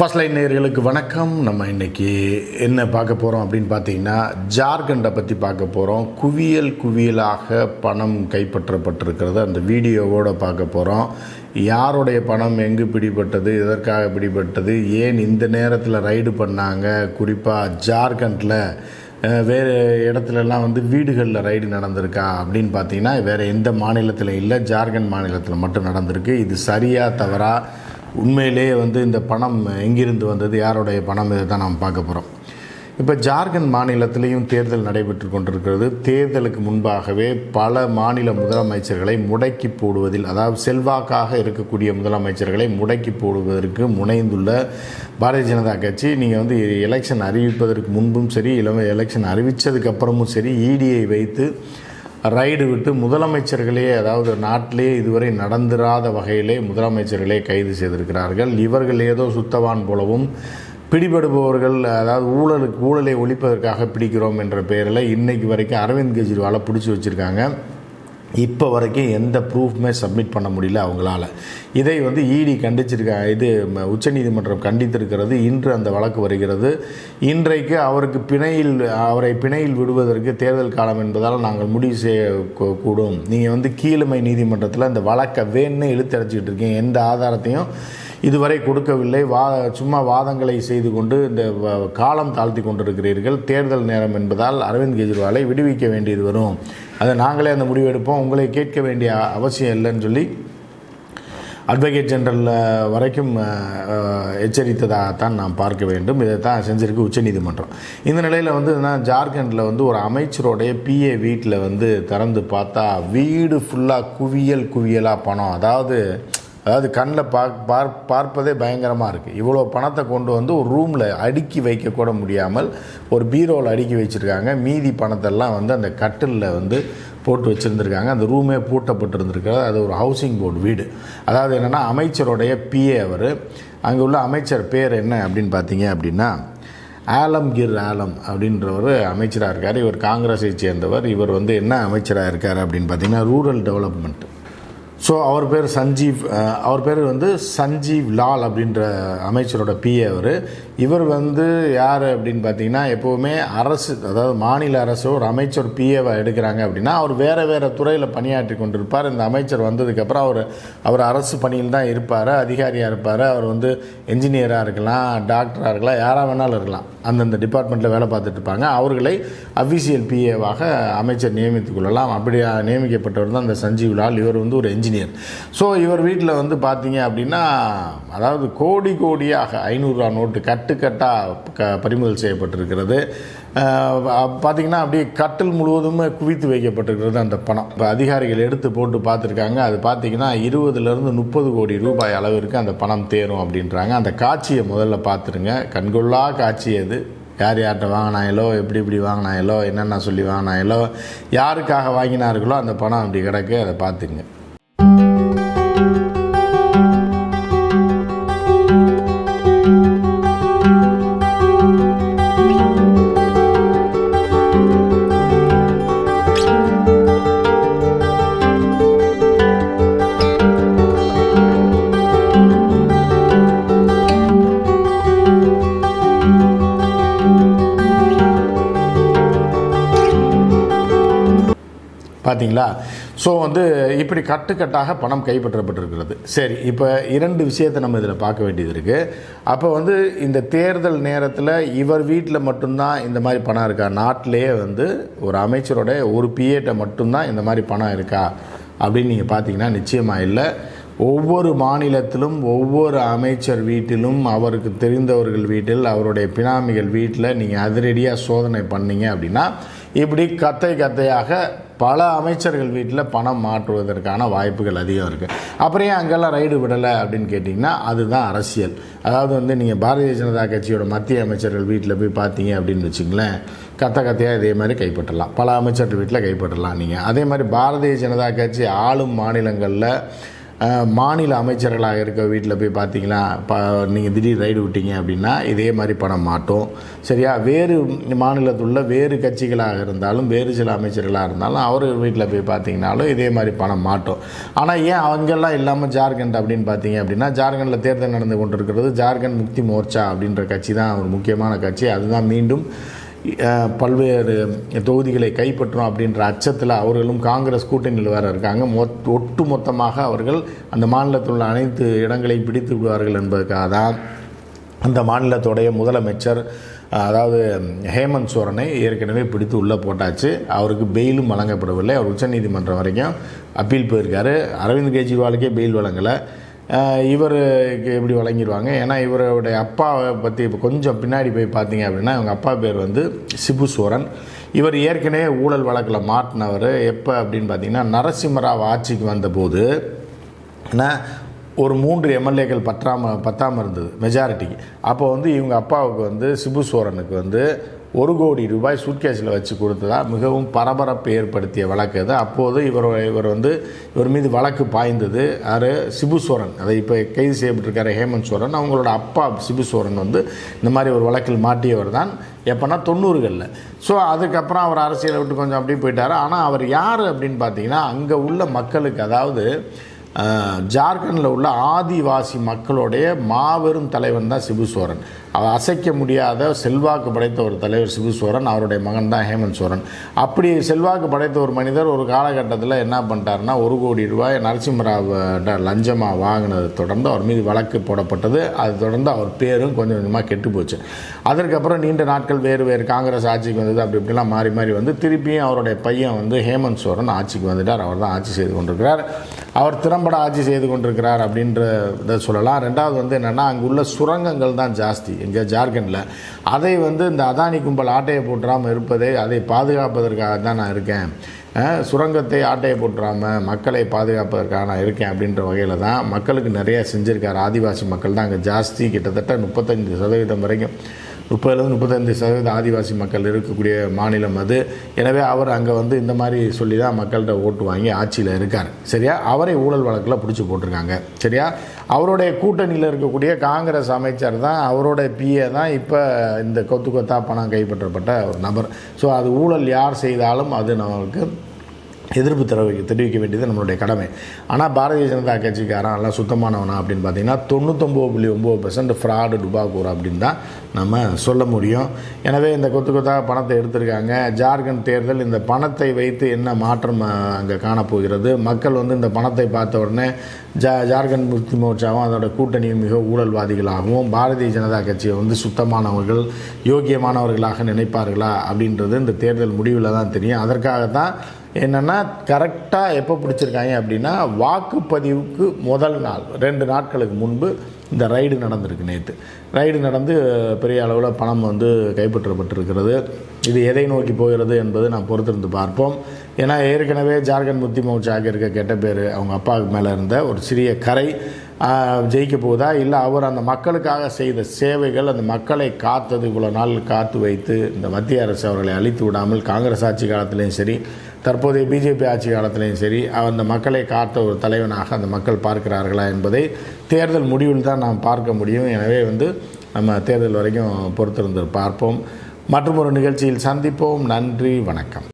First line நேர்களுக்கு வணக்கம். நம்ம இன்றைக்கி என்ன பார்க்க போகிறோம் அப்படின்னு பார்த்தீங்கன்னா ஜார்க்கண்டை பற்றி பார்க்க போகிறோம் குவியல் குவியலாக பணம் கைப்பற்றப்பட்டிருக்கிறது. அந்த வீடியோவோடு பார்க்க போகிறோம் யாருடைய பணம் எங்கு பிடிபட்டது எதற்காக பிடிபட்டது ஏன் இந்த நேரத்தில் ரைடு பண்ணாங்க? குறிப்பாக ஜார்க்கண்டில் வேறு இடத்துலலாம் வந்து வீடுகளில் ரைடு நடந்திருக்கா? அப்படின்னு பார்த்தீங்கன்னா வேறு எந்த மாநிலத்தில் இல்லை ஜார்க்கண்ட் மாநிலத்தில் மட்டும் நடந்திருக்கு. இது சரியாக தவறாக உண்மையிலேயே வந்து இந்த பணம் எங்கிருந்து வந்தது யாருடைய பணம் இதை தான் நாம் பார்க்க போகிறோம் இப்போ ஜார்க்கண்ட் மாநிலத்திலையும் தேர்தல் நடைபெற்று கொண்டிருக்கிறது. தேர்தலுக்கு முன்பாகவே பல மாநில முதலமைச்சர்களை முடக்கி போடுவதில் அதாவது செல்வாக்காக இருக்கக்கூடிய முதலமைச்சர்களை முடக்கி போடுவதற்கு முனைந்துள்ள பாரதிய ஜனதா கட்சி நீங்கள் வந்து எலெக்ஷன் அறிவிப்பதற்கு முன்பும் சரி இல்லை எலெக்ஷன் அறிவித்ததுக்கப்புறமும் சரி இடியை வைத்து ரைடு விட்டு முதலமைச்சர்களே அதாவது நாட்டிலே இதுவரை நடந்திராத வகையிலே முதலமைச்சர்களே கைது செய்திருக்கிறார்கள். இவர்கள் ஏதோ சுத்தவான் போலவும் பிடிபடுபவர்கள் அதாவது ஊழலுக்கு ஊழலை ஒழிப்பதற்காக பிடிக்கிறோம் என்ற பெயரில் இன்றைக்கு வரைக்கும் அரவிந்த் கெஜ்ரிவாலை பிடிச்சி வச்சுருக்காங்க. இப்போ வரைக்கும் எந்த ப்ரூஃப்மே சப்மிட் பண்ண முடியல அவங்களால. இதை வந்து இடி கண்டிச்சிருக்க இது உச்சநீதிமன்றம் கண்டித்திருக்கிறது இன்று அந்த வழக்கு வருகிறது. இன்றைக்கு அவருக்கு பிணையில் அவரை பிணையில் விடுவதற்கு தேர்தல் காலம் என்பதால் நாங்கள் முடிவு செய்ய கூடும். நீங்கள் வந்து கீழமை நீதிமன்றத்தில் இந்த வழக்கை வேணும்னு இழுத்தடைச்சிக்கிட்டு இருக்கீங்க. எந்த ஆதாரத்தையும் இதுவரை கொடுக்கவில்லை. வா சும்மா வாதங்களை செய்து கொண்டு இந்த வ- காலம் தாழ்த்தி கொண்டிருக்கிறீர்கள். தேர்தல் நேரம் என்பதால் அரவிந்த் கெஜ்ரிவாலை விடுவிக்க வேண்டியது வரும். அதை நாங்களே அந்த முடிவெடுப்போம் உங்களை கேட்க வேண்டிய அவசியம் இல்லைன்னு சொல்லி அட்வொகேட் ஜெனரல் வரைக்கும் எச்சரித்ததாக தான் நாம் பார்க்க வேண்டும். இதை தான் செஞ்சிருக்கு உச்சநீதிமன்றம் இந்த நிலையில் வந்து நான் ஜார்க்கண்டில் வந்து ஒரு அமைச்சருடைய பிஏ வீட்டில் வந்து திறந்து பார்த்தா வீடு ஃபுல்லாக குவியல் குவியலாக பணம். அதாவது அதாவது கண்ணில் பா பார் பார்ப்பதே பயங்கரமாக இருக்குது இவ்வளோ பணத்தை கொண்டு வந்து ஒரு ரூமில் அடுக்கி வைக்கக்கூட முடியாமல் ஒரு பீரோவில் அடுக்கி வச்சுருக்காங்க. மீதி பணத்தெல்லாம் வந்து அந்த கட்டிலில் வந்து போட்டு வச்சுருந்துருக்காங்க. அந்த ரூமே பூட்டப்பட்டிருந்துருக்கிறது. அது ஒரு ஹவுசிங் போர்டு வீடு. அதாவது என்னென்னா அமைச்சருடைய பிஏ அவர். அங்கே உள்ள அமைச்சர் பேர் என்ன அப்படின்னு பார்த்தீங்க அப்படின்னா ஆலம்கிர் ஆலம் அப்படின்றவர் அமைச்சராக இருக்கார். இவர் காங்கிரஸை சேர்ந்தவர். இவர் வந்து என்ன அமைச்சராக இருக்கார் அப்படின்னு பார்த்தீங்கன்னா ரூரல் டெவலப்மெண்ட். ஸோ அவர் பேர் சஞ்சீவ் அவர் பேர் வந்து சஞ்சீவ் லால் அப்படின்ற அமைச்சரோட பிஏ அவர். இவர் வந்து யார் அப்படின்னு பார்த்தீங்கன்னா எப்போவுமே அரசு அதாவது மாநில அரசு ஒரு அமைச்சர் பிஏவை எடுக்கிறாங்க அப்படின்னா அவர் வேறு வேறு துறையில் பணியாற்றி கொண்டிருப்பார். இந்த அமைச்சர் வந்ததுக்கப்புறம் அவர் அவர் அரசு பணியில் தான் இருப்பார் அதிகாரியாக இருப்பார். அவர் வந்து என்ஜினியராக இருக்கலாம் டாக்டராக இருக்கலாம் யாராக வேணாலும் இருக்கலாம். அந்தந்த டிபார்ட்மெண்ட்டில் வேலை பார்த்துட்டு இருப்பாங்க. அவர்களை அஃபிஷியல் பிஏவாக அமைச்சர் நியமித்துக் கொள்ளலாம். அப்படி நியமிக்கப்பட்டவர் தான் அந்த சஞ்சீவ் லால். இவர் வந்து ஒரு என்ஜினியர் ஸோ இவர் வீட்டில் வந்து பார்த்தீங்க அப்படின்னா அதாவது கோடி கோடியாக ஐநூறுரூவா நோட்டு கட்டுக்கட்டாக க பறிமுதல் செய்யப்பட்டிருக்கிறது. பார்த்திங்கன்னா பார்த்தீங்கன்னா அப்படியே கட்டில் முழுவதுமே குவித்து வைக்கப்பட்டிருக்கிறது அந்த பணம். இப்போ அதிகாரிகள் எடுத்து போட்டு பார்த்துருக்காங்க அது பார்த்தீங்கன்னா இருபதுலேருந்து முப்பது கோடி ரூபாய் அளவிற்கு அந்த பணம் தேரும் அப்படின்றாங்க. அந்த காட்சியை முதல்ல பார்த்துருங்க கண்கொள்ளா காட்சி அது. யார் யார்கிட்ட வாங்கினாங்களோ எப்படி இப்படி வாங்கினாங்களோ என்னென்ன சொல்லி வாங்கினாங்களோ யாருக்காக வாங்கினார்களோ அந்த பணம் அப்படி கிடக்கு. அதை பார்த்துங்க பார்த்தீங்களா ஸோ வந்து இப்படி கட்டுக்கட்டாக பணம் கைப்பற்றப்பட்டிருக்கிறது. சரி இப்போ இரண்டு விஷயத்தை நம்ம இதில் பார்க்க வேண்டியது இருக்குது அப்போ வந்து இந்த தேர்தல் நேரத்தில் இவர் வீட்டில் மட்டும்தான் இந்த மாதிரி பணம் இருக்கா? நாட்டிலேயே வந்து ஒரு அமைச்சரோட ஒரு பிஏட்ட மட்டும்தான் இந்த மாதிரி பணம் இருக்கா? அப்படின்னு நீங்கள் பார்த்தீங்கன்னா நிச்சயமாக இல்லை. ஒவ்வொரு மாநிலத்திலும் ஒவ்வொரு அமைச்சர் வீட்டிலும் அவருக்கு தெரிந்தவர்கள் வீட்டில் அவருடைய பினாமிகள் வீட்டில் நீங்கள் அதிரடியாக சோதனை பண்ணீங்க அப்படின்னா இப்படி கத்தை கத்தையாக பல அமைச்சர்கள் வீட்டில் பணம் மாற்றுவதற்கான வாய்ப்புகள் அதிகம் இருக்குது அப்புறம் ஏன் அங்கெல்லாம் ரைடு விடலை அப்படின்னு கேட்டிங்கன்னா அதுதான் அரசியல். அதாவது வந்து நீங்கள் பாரதிய ஜனதா கட்சியோட மத்திய அமைச்சர்கள் வீட்டில் போய் பார்த்தீங்க அப்படின்னு வச்சுங்களேன் கத்த கத்தையாக இதே மாதிரி கைப்பற்றலாம். பல அமைச்சர்கள் வீட்டில் கைப்பற்றலாம் நீங்கள் அதே மாதிரி பாரதிய ஜனதா கட்சி ஆளும் மாநிலங்களில் மாநில அமைச்சர்களாக இருக்க வீட்டில் போய் பார்த்தீங்களா இப்போ நீங்கள் திடீர் ரைடு விட்டீங்க அப்படின்னா இதே மாதிரி பணம் மாட்டோம். சரியா? வேறு மாநிலத்தில் உள்ள வேறு கட்சிகளாக இருந்தாலும் வேறு சில அமைச்சர்களாக இருந்தாலும் அவர் வீட்டில் போய் பார்த்தீங்கனாலும் இதே மாதிரி பணம் மாட்டோம். ஆனால் ஏன் அவங்கெல்லாம் இல்லாமல் ஜார்க்கண்ட் அப்படின்னு பார்த்தீங்க அப்படின்னா ஜார்க்கண்டில் தேர்தல் நடந்து கொண்டிருக்கிறது ஜார்க்கண்ட் முக்தி மோர்ச்சா அப்படின்ற கட்சி தான் ஒரு முக்கியமான கட்சி. அதுதான் மீண்டும் பல்வேறு தொகுதிகளை கைப்பற்றும் அப்படின்ற அச்சத்தில் அவர்களும் காங்கிரஸ் கூட்டணியில் வேறு இருக்காங்க. மொத் ஒட்டு மொத்தமாக அவர்கள் அந்த மாநிலத்தில் உள்ள அனைத்து இடங்களையும் பிடித்து விடுவார்கள் என்பதற்காக தான் அந்த மாநிலத்துடைய முதலமைச்சர் அதாவது ஹேமந்த் சோரனை ஏற்கனவே பிடித்து உள்ளே போட்டாச்சு. அவருக்கு பெயிலும் வழங்கப்படவில்லை. அவர் உச்சநீதிமன்றம் வரைக்கும் அப்பீல் போயிருக்காரு. அரவிந்த் கெஜ்ரிவாலுக்கே பெயில் வழங்கலை. இவருக்கு எப்படி வழங்கிடுவாங்க ஏன்னா இவருடைய அப்பாவை பற்றி இப்போ கொஞ்சம் பின்னாடி போய் பார்த்தீங்க அப்படின்னா இவங்க அப்பா பேர் வந்து சிபு சோரன். இவர் ஏற்கனவே ஊழல் வழக்கில் மாட்டினவர். எப்போ அப்படின்னு பார்த்தீங்கன்னா நரசிம்மராவ் ஆட்சிக்கு வந்தபோது ஏன்னா ஒரு மூன்று எம்எல்ஏக்கள் பற்றாமல் பத்தாமல் இருந்தது மெஜாரிட்டிக்கு அப்போ வந்து இவங்க அப்பாவுக்கு வந்து சிபு சோரனுக்கு வந்து ஒரு கோடி ரூபாய் சூட்கேஸில் வச்சு கொடுத்ததா மிகவும் பரபரப்பு ஏற்படுத்திய வழக்கு அது. அப்போது இவர் இவர் வந்து இவர் மீது வழக்கு பாய்ந்தது. யார்? சிபு சோரன். அதை இப்போ கைது செய்யப்பட்டிருக்காரு ஹேமந்த் சோரன். அவங்களோட அப்பா சிபு சோரன் வந்து இந்த மாதிரி ஒரு வழக்கில் மாட்டியவர் தான். எப்போனா தொண்ணூறுகளில். ஸோ அதுக்கப்புறம் அவர் அரசியலை விட்டு கொஞ்சம் அப்படியே போயிட்டார். ஆனால் அவர் யார் அப்படின்னு பார்த்தீங்கன்னா அங்கே உள்ள மக்களுக்கு அதாவது ஜார்க்கண்டில் உள்ள ஆதிவாசி மக்களுடைய மாபெரும் தலைவன் தான் சிபு சோரன். அவர் அசைக்க முடியாத செல்வாக்கு படைத்த ஒரு தலைவர் சிபு சோரன் அவருடைய மகன் தான் ஹேமந்த் சோரன். அப்படி செல்வாக்கு படைத்த ஒரு மனிதர் ஒரு காலகட்டத்தில் என்ன பண்ணிட்டாருன்னா ஒரு கோடி ரூபாய் நரசிம்மராவ் லஞ்சமாக வாங்கினதை தொடர்ந்து அவர் மீது வழக்கு போடப்பட்டது. அது தொடர்ந்து அவர் பேரும் கொஞ்சம் கொஞ்சமாக கெட்டு போச்சு. அதற்கப்புறம் நீண்ட நாட்கள் வேறு வேறு காங்கிரஸ் ஆட்சிக்கு வந்தது அப்படி இப்படிலாம் மாறி மாறி வந்து திருப்பியும் அவருடைய பையன் வந்து ஹேமந்த் சோரன் ஆட்சிக்கு வந்துட்டார். அவர் தான் ஆட்சி செய்து கொண்டிருக்கிறார். அவர் திறம்பட ஆட்சி செய்து கொண்டிருக்கிறார் அப்படின்றத சொல்லலாம். ரெண்டாவது வந்து என்னென்னா அங்கே உள்ள சுரங்கங்கள் தான் ஜாஸ்தி. எங்கே ஜார்க்கண்டில். அதை வந்து இந்த அதானி கும்பல் ஆட்டையை போட்டுறாமல் இருப்பதை அதை பாதுகாப்பதற்காக தான் நான் இருக்கேன். சுரங்கத்தை ஆட்டையை போட்டுறாமல் மக்களை பாதுகாப்பதற்காக நான் இருக்கேன் அப்படின்ற வகையில் தான் மக்களுக்கு நிறைய செஞ்சுருக்கார். ஆதிவாசி மக்கள் தான் அங்கே ஜாஸ்தி கிட்டத்தட்ட முப்பத்தஞ்சு சதவீதம் வரைக்கும். முப்பதுலேருந்து முப்பத்தைந்து சதவீத ஆதிவாசி மக்கள் இருக்கக்கூடிய மாநிலம் அது. எனவே அவர் அங்கே வந்து இந்த மாதிரி சொல்லி தான் மக்கள்கிட்ட ஓட்டு வாங்கி ஆட்சியில் இருக்கார். சரியா? அவரை ஊழல் வழக்கில் பிடிச்சி போட்டிருக்காங்க. சரியா? அவருடைய கூட்டணியில் இருக்கக்கூடிய காங்கிரஸ் அமைச்சர் தான் அவரோட பிஏ தான் இப்போ இந்த கொத்து கொத்தா பணம் கைப்பற்றப்பட்ட ஒரு நபர். ஸோ அது ஊழல் யார் செய்தாலும் அது நமக்கு எதிர்ப்பு தெரிவிக்க தெரிவிக்க வேண்டியது நம்மளுடைய கடமை. ஆனால் பாரதிய ஜனதா கட்சிக்காரன் எல்லாம் சுத்தமானவனா அப்படின்னு பார்த்தீங்கன்னா தொண்ணூத்தொம்பது புள்ளி ஒம்பது பெர்சன்ட் ஃப்ராடு டுபாக்கூர் அப்படின்னு தான் நம்ம சொல்ல முடியும். எனவே இந்த கொத்து கொத்தாக பணத்தை எடுத்திருக்காங்க. ஜார்க்கண்ட் தேர்தல் இந்த பணத்தை வைத்து என்ன மாற்றம் அங்கே காணப்போகிறது? மக்கள் வந்து இந்த பணத்தை பார்த்த உடனே ஜா ஜார்க்கண்ட் முக்தி மோர்ச்சாவும் அதோட கூட்டணியும் மிக ஊழல்வாதிகளாகவும் பாரதிய ஜனதா கட்சியை வந்து சுத்தமானவர்கள் யோக்கியமானவர்களாக நினைப்பார்களா அப்படின்றது இந்த தேர்தல் முடிவில் தான் தெரியும். அதற்காக தான் என்னென்னா கரெக்டாக எப்போ பிடிச்சிருக்காங்க அப்படின்னா வாக்குப்பதிவுக்கு முதல் நாள் ரெண்டு நாட்களுக்கு முன்பு இந்த ரைடு நடந்திருக்கு நேற்று ரைடு நடந்து பெரிய அளவில் பணம் வந்து கைப்பற்றப்பட்டிருக்கிறது. இது எதை நோக்கி போகிறது என்பது நாம் பொறுத்திருந்து பார்ப்போம். ஏன்னா ஏற்கனவே ஜார்க்கண்ட் முத்தி மோர்ச்சாக இருக்க கெட்ட பேர் அவங்க அப்பாவுக்கு மேலே இருந்த ஒரு சிறிய கரை ஜெயிக்க போகுதா? இல்லை அவர் அந்த மக்களுக்காக செய்த சேவைகள் அந்த மக்களை காத்தது இவ்வளோ நாள் காத்து வைத்து இந்த மத்திய அரசு அவர்களை அழித்து விடாமல் காங்கிரஸ் ஆட்சி காலத்திலையும் சரி தற்போதைய பிஜேபி ஆட்சி காலத்திலையும் சரி அந்த மக்களை காத்த ஒரு தலைவனாக அந்த மக்கள் பார்க்கிறார்களா என்பதை தேர்தல் முடிவில் தான் நாம் பார்க்க முடியும். எனவே வந்து நம்ம தேர்தல் வரைக்கும் பொறுத்திருந்து பார்ப்போம். மற்றும் ஒரு நிகழ்ச்சியில் சந்திப்போம். நன்றி வணக்கம்.